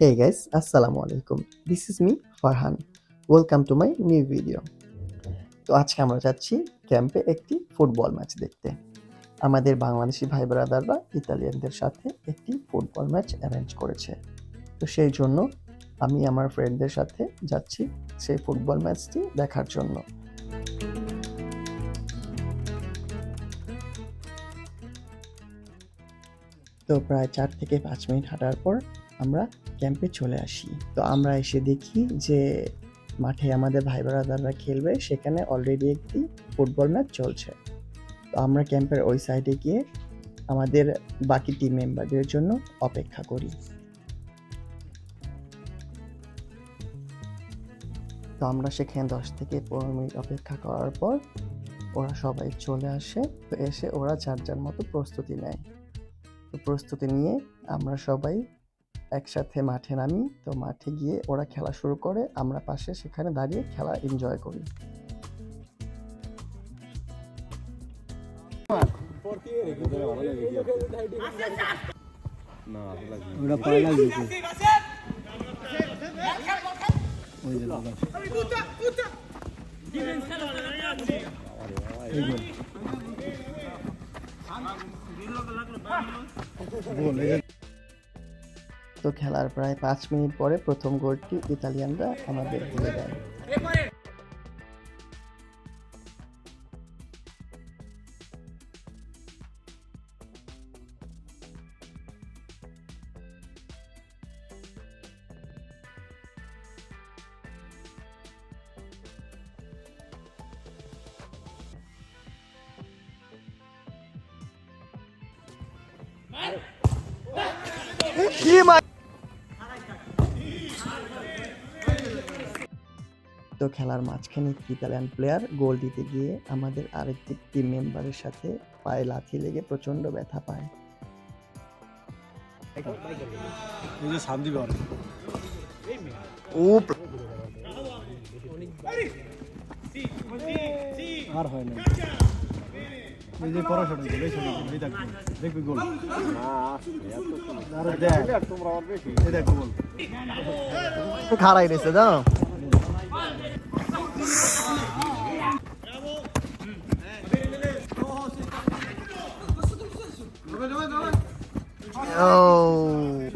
Hey guys, Assalamu alaikum. This is me, Farhan. Welcome to my new video. তো আজকে আমরা যাচ্ছি ক্যাম্পে একটি ফুটবল ম্যাচ দেখতে আমাদের বাংলাদেশি ভাই ব্রাদাররা ইতালিয়ানদের সাথে একটি ফুটবল ম্যাচ অ্যারেঞ্জ করেছে তো সেই জন্য আমি আমার ফ্রেন্ডদের সাথে যাচ্ছি সেই ফুটবল ম্যাচটি দেখার জন্য তো প্রায় চার থেকে পাঁচ মিনিট হাঁটার পর আমরা ক্যাম্পে চলে আসি। তো আমরা এসে দেখি যে মাঠে আমাদের ভাই ব্রাদাররা খেলবে, সেখানে অলরেডি একটি ফুটবল ম্যাচ চলছে। তো আমরা ক্যাম্পের ওই সাইডে গিয়ে আমাদের বাকি টিম মেম্বারদের জন্য অপেক্ষা করি। তো আমরা সেখানে দশ থেকে পনেরো মিনিট অপেক্ষা করার পর ওরা সবাই চলে আসে। তো এসে ওরা যার মতো প্রস্তুতি নেয়। তো প্রস্তুতি নিয়ে আমরা সবাই একসাথে মাঠে নামি, তো মাঠে গিয়ে ওরা খেলা শুরু করে, আমরা পাশে সেখানে দাঁড়িয়ে খেলা এনজয় করি। তো। খেলার প্রায় পাঁচ মিনিট পরে প্রথম গোলটি ইতালিয়ানরা আমাদের দিয়ে দেয় তো খেলার মাঝখানে ইতালিয়ান প্লেয়ার গোল দিতে গিয়ে আমাদের আরেকটি টিম মেম্বারের সাথে পায়ে লাথি লেগে প্রচণ্ড ব্যথা পায়। আর হয় না। এই যে পড়াশোনা এই এই দেখ দেখবি গোল আরে দেখ এই দেখ গোল খারাই রয়েছে দাও Давай, давай, давай. Oh.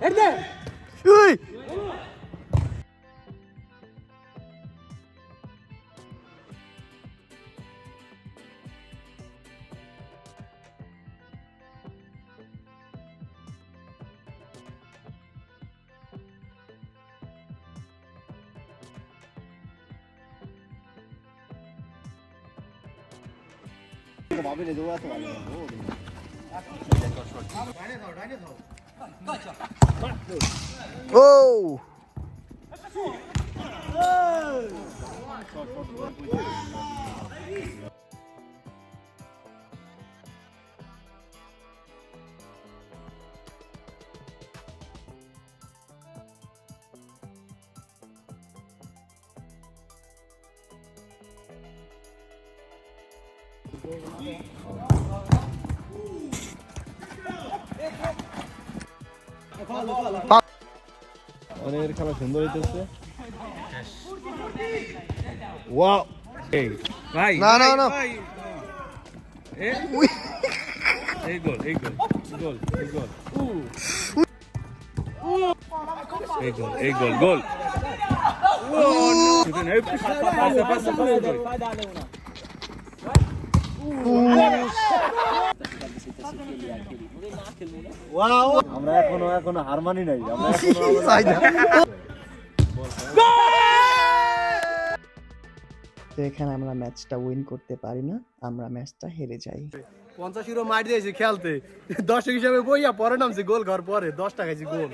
Erde! तो वहाँ पे ले जाओ तो वाले को Oh! Oh! অনেকের খেলা সুন্দর হইতেছে। ওয়াও। ভাই না, না, না। এই গোল এই গোল গোল এই গোল। এই গোল এই গোল গোল। এই পাস পাস পাস ওয়াও আমরা এখনও এখনও হার মানি নাই। আমরা তো এখানে আমরা ম্যাচটা উইন করতে পারি না আমরা ম্যাচটা হেরে যাই। পঞ্চাশ ইউরো মার দিয়েছি খেলতে। দশ হিসাবে বইয়া পরে নামছে গোল ঘর পরে দশ টাকা গোল।